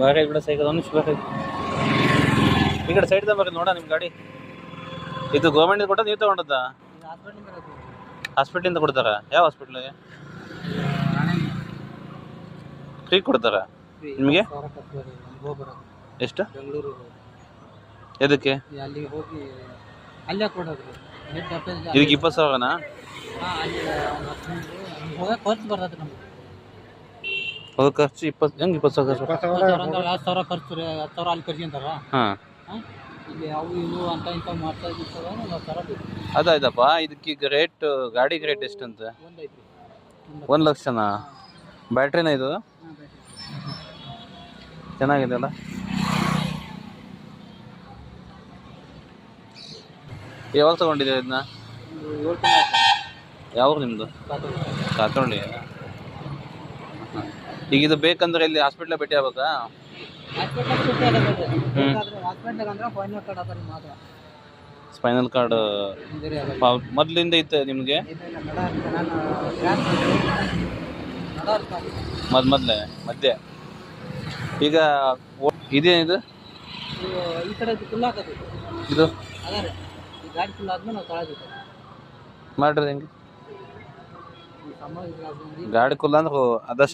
ಬಾರಿ ಕೂಡ ಸೈಕಲ್ ಬಾರಿ ಈ ಕಡೆ ಸೈಡ್ ಬರ್ರಿ ನೋಡ ನಿಮ್ಮ ಗಾಡಿ. ಇದು ಗೌರ್ಮೆಂಟಿಂದ ಕೊಟ್ಟ ನೀವು ತಗೊಂಡದ್ದ? ಹಾಸ್ಪಿಟ್ಲಿಂದ ಕೊಡ್ತಾರ? ಯಾವ ಹಾಸ್ಪಿಟ್ಲಿಗೆ ಫ್ರೀ ಕೊಡ್ತಾರ? ನಿಮಗೆ? ಎಷ್ಟು? ಎದಕ್ಕೆ? ಇದಕ್ಕೆ ಇಪ್ಪತ್ತು ಸಾವಿರನಾ? ಹೋಗಕ್ಕೆ ಬರ್ತದೆ ನಮ್ಗೆ. ಅದು ಖರ್ಚು ಇಪ್ಪತ್ತು ಹೆಂಗೆ ಇಪ್ಪತ್ತು ಸಾವಿರ ಖರ್ಚು? ಹತ್ತು ಸಾವಿರ ಅಂದ್ರೆ ಹತ್ತು ಸಾವಿರ ಖರ್ಚು ರೀ ಹತ್ತು ಸಾವಿರ ಅಲ್ಲಿ ಕರ್ಕೊಂತಾರ ಹಾಂ. ಹಾಂ? ಇಲ್ಲಿ ಅವು ಇವು ಅಂತ ಇಂಥ ಮಾಡ್ತಾ ಇದ್ದಿರ್ತಾವ ಒಂದು ಹತ್ತು ಸಾವಿರ ಬೇಕು. ಅದಾಯ್ತಪ್ಪ ಇದಕ್ಕೆ ಈಗ ರೇಟ್ ಗಾಡಿಗೆ ರೇಟ್ ಎಷ್ಟಂತ? ಒಂದು ಐತ್ರಿ. ಒಂದು ಲಕ್ಷನಾ? ಬ್ಯಾಟ್ರಿನ ಇದು? ಹಾಂ ಚೆನ್ನಾಗಿದೆ ಅಲ್ಲ ಯಾವಾಗ ತಗೊಂಡಿದ್ದೀರಾ ಇದನ್ನ? ಯಾವಾಗ ನಿಮ್ಮದು ನಿಮ್ಮದು ಸಾತೊಳ್ಳಿ ಈಗ ಇದು ಬೇಕಂದ್ರೆ ಇಲ್ಲಿ ಹಾಸ್ಪಿಟ್ಲ ಭೇಟಿ ಆಗಬೇಕಾ? ಸ್ಪೈನಲ್ ಕಾರ್ಡ್ ಮೊದಲಿಂದ ಇತ್ತು ನಿಮಗೆ. ಮೊದ್ ಮೊದಲೇ ಮಧ್ಯೆ. ಈಗ ಇದೇನಿದು ಇದು? ಮಾಡ್ರಿ ಹೆಂಗೆ? ಗಾಡಿ ಕುಲ್ಲ ಅಂದ್ರೆ ಅದಷ್ಟು